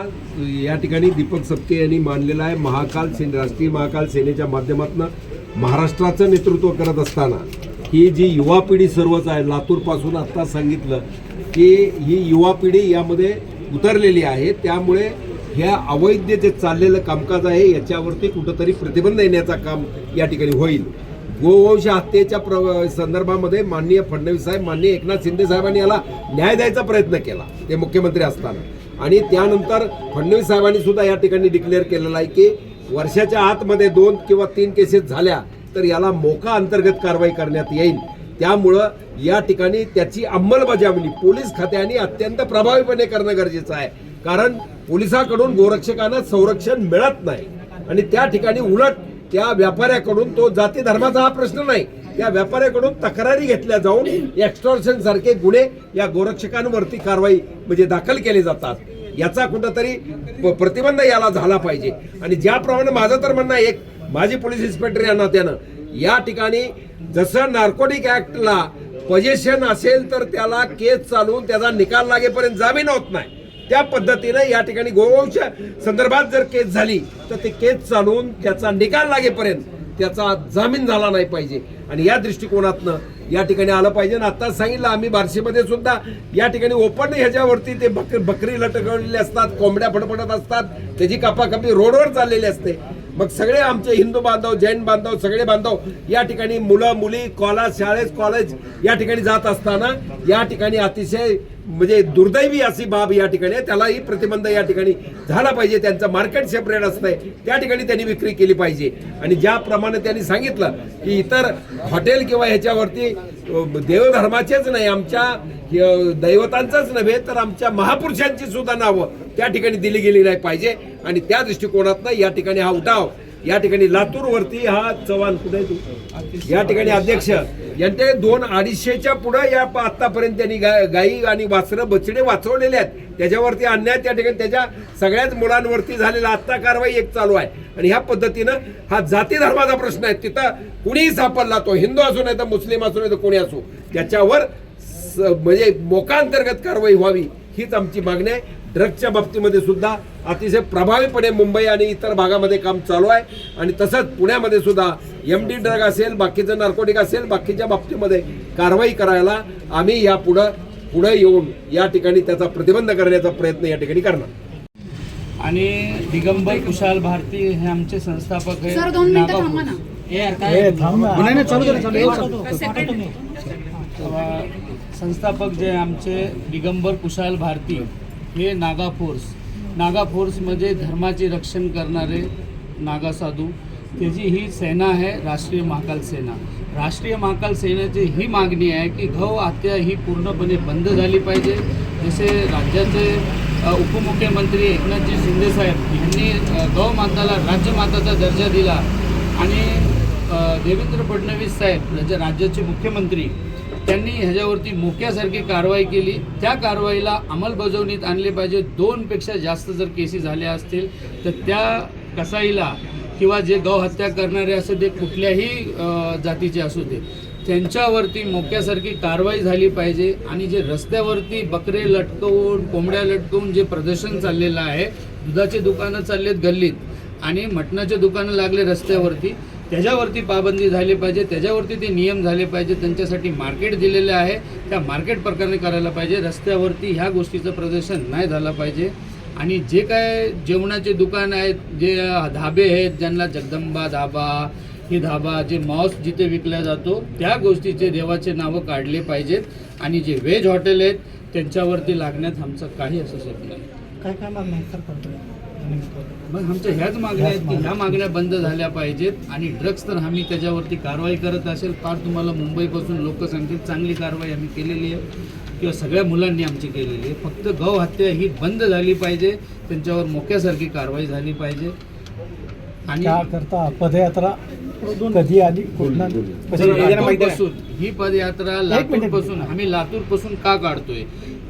आज या ठिकाणी दीपक सपके यांनी मानलेला आहे महाकाल सेने राष्ट्रीय महाकाल सेनेच्या माध्यमातून महाराष्ट्राचं नेतृत्व करत असताना ही जी युवा पिढी सर्वच आहे लातूरपासून आत्ता सांगितलं की ही युवा पिढी यामध्ये उतरलेली आहे. त्यामुळे ह्या अवैध जे चाललेलं कामकाज आहे याच्यावरती कुठंतरी प्रतिबंध येण्याचा काम या ठिकाणी होईल. गोवंश हत्येच्या प्र संदर्भामध्ये माननीय फडणवीस साहेब माननीय एकनाथ शिंदे साहेबांनी याला न्याय द्यायचा प्रयत्न केला ते मुख्यमंत्री असताना. आणि त्यानंतर फडणवीस साहेबांनी सुद्धा या ठिकाणी डिक्लेअर केलेलं आहे की वर्षाच्या आतमध्ये दोन किंवा तीन केसेस झाल्या तर याला मोका अंतर्गत कारवाई करण्यात येईल. त्यामुळं या ठिकाणी त्याची अंमलबजावणी पोलीस खात्याने अत्यंत प्रभावीपणे करणं गरजेचं आहे. कारण पोलिसाकडून गोरक्षकांना संरक्षण मिळत नाही. आणि त्या ठिकाणी उलट त्या व्यापाऱ्याकडून तो जाती धर्माचा हा प्रश्न नाही. त्या व्यापाऱ्याकडून तक्रारी घेतल्या जाऊन एक्स्टॉर्शन सारखे गुन्हे या गोरक्षकांवरती कारवाई म्हणजे दाखल केले जातात. याचा कुठंतरी प्रतिबंध याला झाला पाहिजे. आणि ज्याप्रमाणे माझं तर म्हणणं आहे, एक माजी पोलीस इन्स्पेक्टर या नात्यानं या ठिकाणी जसं नार्कोटिक ऍक्टला पजेशन असेल तर त्याला केस चालवून त्याचा निकाल लागेपर्यंत जामीन होत नाही. त्या पद्धतीनं या ठिकाणी गोवंश संदर्भात जर केस झाली तर ते केस चालवून त्याचा निकाल लागेपर्यंत त्याचा जामीन झाला नाही पाहिजे. आणि या दृष्टिकोनातनं या ठिकाणी आलं पाहिजे. आणि आत्ताच सांगितलं आम्ही बार्शीमध्ये सुद्धा या ठिकाणी ओपन ह्याच्यावरती. ते बक बकरी लटकवलेले असतात कोंबड्या फडफडत असतात त्याची कापाकापी रोडवर चाललेली असते. मग सगळे आमचे हिंदू बांधव जैन बांधव सगळे बांधव या ठिकाणी मुलं मुली कॉलेज शाळेत कॉलेज या ठिकाणी जात असताना या ठिकाणी अतिशय म्हणजे दुर्दैवी अशी बाब या ठिकाणी आहे. त्यालाही प्रतिबंध या ठिकाणी झाला पाहिजे. त्यांचं मार्केट सेपरेट असतंय. त्या ठिकाणी त्यांनी विक्री केली पाहिजे. आणि ज्याप्रमाणे त्यांनी सांगितलं की इतर हॉटेल किंवा ह्याच्यावरती देवधर्माचेच नाही आमच्या दैवतांचंच नव्हे तर आमच्या महापुरुषांची सुद्धा नावं त्या ठिकाणी दिली गेली नाही पाहिजे. आणि त्या दृष्टिकोनातनं या ठिकाणी हा उठाव या ठिकाणी लातूरवरती हा चव्हाण कुठे तू? या ठिकाणी अध्यक्ष. यांचे दोन अडीचशेच्या पुढे या प- आतापर्यंत त्यांनी गा- गाई आणि वासरं बछडे वाचवलेले आहेत. त्याच्यावरती अन्याय त्या ठिकाणी त्याच्या सगळ्याच मुलांवरती झालेला आत्ता कारवाई एक चालू आहे. आणि ह्या पद्धतीनं हा जाती धर्माचा प्रश्न आहे. तिथं कुणीही सापडला तो. हिंदू असू नाही तर मुस्लिम असू नाही तर कोणी असू. त्याच्यावर स- म्हणजे मोकांतर्गत कारवाई व्हावी हीच आमची मागणी आहे. ड्रग्सच्या बाबतीमध्ये सुद्धा अतिशय प्रभावीपणे मुंबई आणि इतर भागामध्ये काम चालू आहे. आणि तसंच पुण्यामध्ये सुद्धा एम डी ड्रग असेल बाकीचं नार्कोटिक असेल बाकीच्या बाबतीमध्ये कारवाई करायला आम्ही या पुढं पुढे येऊन या ठिकाणी त्याचा प्रतिबंध करण्याचा प्रयत्न या ठिकाणी करणार. आणि दिगंबर कुशाल भारती हे आमचे संस्थापक संस्थापक जे आमचे दिगंबर कुशाल भारती हे नागा फोर्स. नागा फोर्समध्ये म्हणजे धर्माचे रक्षण करणारे नागा साधू. त्याची ही सेना आहे राष्ट्रीय महाकाल सेना. राष्ट्रीय महाकाल सेनेची ही मागणी आहे की गौ हत्या ही पूर्णपणे बंद झाली पाहिजे. जसे राज्याचे उपमुख्यमंत्री एकनाथजी शिंदेसाहेब यांनी गौ गौमाताला राज्यमाताचा दर्जा दिला. आणि देवेंद्र फडणवीस साहेब राज्याचे मुख्यमंत्री त्यांनी ह्याच्यावरती मोक्यासारखी कारवाई केली. त्या कारवाईला अंमलबजावणीत आणले पाहिजे. दोनपेक्षा जास्त जर केसी झाल्या असतील तर त्या कसाईला किंवा जे गौहत्या करणारे असू दे कुठल्याही जातीचे असू दे त्यांच्यावरती मोक्यासारखी कारवाई झाली पाहिजे. आणि जे रस्त्यावरती बकरे लटकवून कोंबड्या लटकवून जे प्रदर्शन चाललेलं आहे दुधाचे दुकानं चाललेत गल्लीत आणि मटणाचे दुकानं लागले रस्त्यावरती त्याच्यावरती पाबंदी झाली पाहिजे त्याच्यावरती ते नियम झाले पाहिजे त्यांच्यासाठी मार्केट दिलेले आहे त्या मार्केट प्रकारे करायला पाहिजे. रस्त्यावरती ह्या गोष्टीचं प्रदर्शन नाही झालं पाहिजे. आणि जे काय जेवणाचे दुकान आहेत जे धाबे आहेत ज्यांना जगदंबा धाबा हे धाबा जे मॉस जिथे विकला जातो त्या गोष्टीचे देवाचे नावं काढले पाहिजेत. आणि जे व्हेज हॉटेल आहेत त्यांच्यावरती लागण्यात आमचं काही असू शकत नाही. काय काय मग आमच्या ह्याच मागण्या आहेत की ह्या मागण्या बंद झाल्या पाहिजेत आणि ड्रग्स तर आम्ही त्याच्यावरती कारवाई करत असेल. फार तुम्हाला मुंबईपासून लोक सांगतील चांगली कारवाई आम्ही केलेली आहे. किंवा सगळ्या मुलांनी आमची केलेली आहे. फक्त गौ हत्या ही बंद झाली पाहिजे. त्यांच्यावर मोक्यासारखी कारवाई झाली पाहिजे. आणि त्याकरता पदयात्रा कधी आली? ही पदयात्रा लातूरपासून आम्ही लातूरपासून का काढतोय?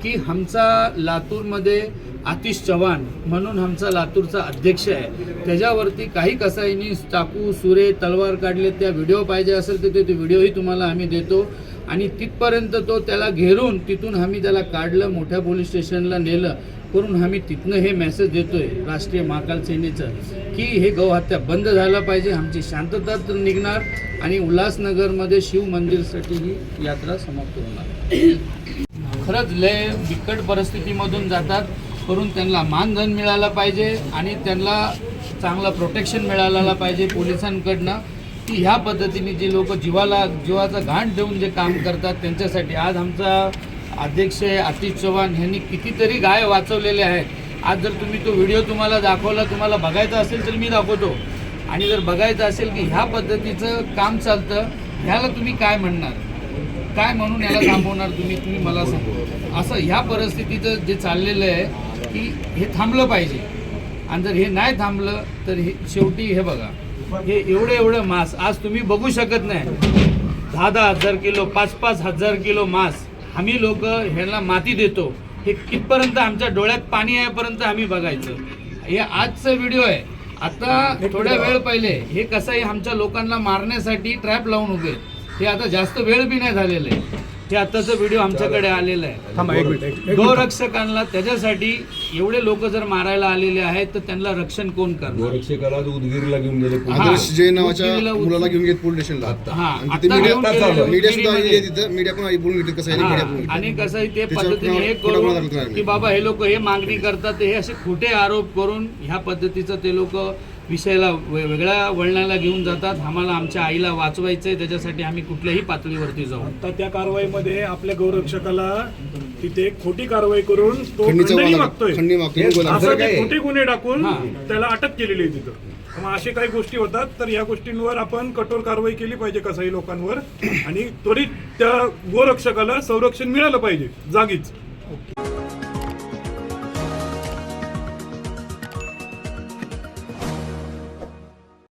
की आमचा लातूरमध्ये आतिश चव्हाण म्हणून आमचा लातूरचा अध्यक्ष आहे. त्याच्यावरती काही कसाईनी चाकू सुरे तलवार काढले त्या व्हिडिओ पाहिजे असेल तर ते व्हिडिओही तुम्हाला आम्ही देतो. आणि तिथपर्यंत तो त्याला घेरून तिथून आम्ही त्याला काढलं मोठ्या पोलीस स्टेशनला नेलं करून आम्ही तिथनं हे मेसेज देतोय राष्ट्रीय महाकाल सेनेचं की हे गौहत्या बंद झालं पाहिजे आमची शांतता तर निघणार आणि उल्हासनगरमध्ये शिव मंदिरसाठी ही यात्रा समाप्त होणार. खरंच लय बिकट परिस्थितीमधून जातात. करून त्यांना मानधन मिळालं पाहिजे आणि त्यांना चांगलं प्रोटेक्शन मिळालेलं पाहिजे पोलिसांकडनं की ह्या पद्धतीने जे लोक जीवाला जीवाचा घाण ठेवून जे काम करतात त्यांच्यासाठी. आज आमचा अध्यक्ष आतिश चव्हाण यांनी कितीतरी गाय वाचवलेले आहेत. आज जर तुम्ही तो व्हिडिओ तुम्हाला दाखवला तुम्हाला बघायचा असेल तर मी दाखवतो. आणि जर बघायचं असेल की ह्या पद्धतीचं काम चालतं ह्याला तुम्ही काय म्हणणार? काय म्हणून याला थांबवणार तुम्ही? तुम्ही मला सांगू. असं ह्या परिस्थितीचं जे चाललेलं आहे की हे थांबलं पाहिजे. आणि जर हे नाही थांबलं तर हे शेवटी हे बघा हे एवढं एवढं मांस. आज तुम्ही बघू शकत नाही. दहा दहा हजार किलो पाच पाच हजार किलो मांस आम्ही लोक ह्याला माती देतो. हे कितपर्यंत आमच्या डोळ्यात पाणी आहेपर्यंत आम्ही बघायचं. हे आजचं व्हिडिओ आहे. आता थोड्या वेळ पहिले हे कसं आहे आमच्या लोकांना मारण्यासाठी ट्रॅप लावून उभे हे आता जास्त वेळ बी नाही झालेलं आहे. हे आताचं व्हिडिओ आमच्याकडे आलेलं आहे थांबा एक मिनिट एक- एक मिनिट. गौरक्षकांना त्याच्यासाठी एवढे लोक जर मारायला आलेले आहेत तर त्यांना रक्षण कोण करणार गोरक्षकाला उदगीरला घेऊन गेले हा. आदर्श जैन नावाच्या उदगीरला उद- मुलाला घेऊन गेले पोलीस स्टेशनला हा आणि आता तिथे मीडिया घेऊन आता गेलेले चालू आहे. मीडिया सुद्धा आलेली आहे उदगीरमध्ये. तिथं मीडिया पण बोलून घेतली कसं आहे हा, मीडिया बोलून आणि घेतली. कसं आहे ते त्याच्यावर पद्धतीने हे दाखल करून की नाही. बाबा हे लोक हे मागणी करतात हे असे खोटे आरोप करून ह्या पद्धतीचं ते लोक विषयाला वे- वेगळ्या वळणाला घेऊन जातात. आम्हाला आमच्या आईला वाचवायचं आहे त्याच्यासाठी आम्ही कुठल्याही पातळीवरती जाऊ. आता त्या कारवाईमध्ये आपल्या गौरक्षकाला तिथे खोटी कारवाई करून तो खंडणी मागतोय. असं ते? खोटे गुन्हे टाकून हा. त्याला अटक केलेली आहे तिथं. मग असे काही गोष्टी होतात तर या गोष्टींवर आपण कठोर कारवाई केली पाहिजे कसाही लोकांवर. आणि त्वरित त्या गोरक्षकाला संरक्षण मिळालं पाहिजे जागीच.